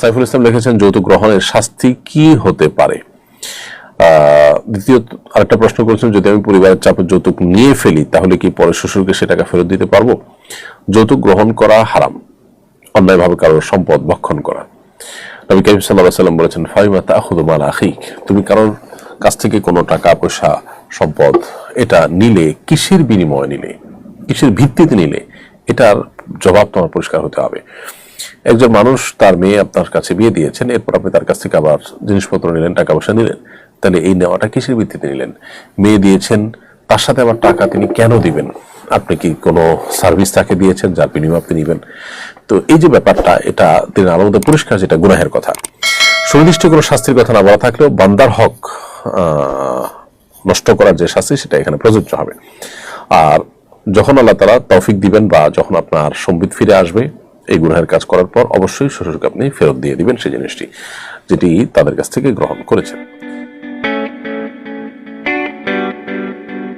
সাইফুল ইসলাম লিখেছেন, যৌতুক গ্রহণের শাস্তি কি হতে পারে? দ্বিতীয় আরেকটা প্রশ্ন করেছেন, যদি আমি পরিবারের চাপে যৌতুক নিয়ে ফেলি, তাহলে কি পরে শ্বশুরকে সে টাকা ফেরত দিতে পারব? যৌতুক গ্রহণ করা হারাম। অন্যায়ভাবে কারোর সম্পদ ভক্ষণ করা। নবী করিম সাল্লাহ সাল্লাম বলেছেন ফাইমা তুমি কারোর কাছ থেকে কোনো টাকা, পয়সা, সম্পদ, এটা নিলে কিসের বিনিময়ে নিলে? কিসের ভিত্তিতে নিলে? এটার জবাব তোমার পরিষ্কার হতে হবে। একজন মানুষ তার মেয়ে আপনার কাছে বিয়ে দিয়েছেন, এরপর আপনি তার কাছ থেকে আবার জিনিসপত্র নিলেন, টাকা পয়সা নিলেন। তাহলে এই নেওয়াটা কিসের ভিত্তিতে নিলেন? মেয়ে দিয়েছেন, তার সাথে আবার টাকা তিনি কেন দিবেন? আপনি কি কোনো সার্ভিস তাকে দিয়েছেন, যার বিনিময়ে আপনি নিবেন? তো এই যে ব্যাপারটা, এটা তিনি মধ্যে পরিষ্কার, যেটা গুনাহের কথা। সুনির্দিষ্ট কোনো শাস্তির কথা না বলা থাকলেও বান্দার হক নষ্ট করার যে শাস্তি, সেটা এখানে প্রযোজ্য হবে। আর যখন আল্লাহ তালা তৌফিক দিবেন বা যখন আপনার সম্বিত ফিরে আসবে, এই গুনাহের কাজ করার পর অবশ্যই শ্বশুরকে আপনি ফেরত দিয়ে দিবেন সেই জিনিসটি, যেটি তাদের কাছ থেকে গ্রহণ করেছেন।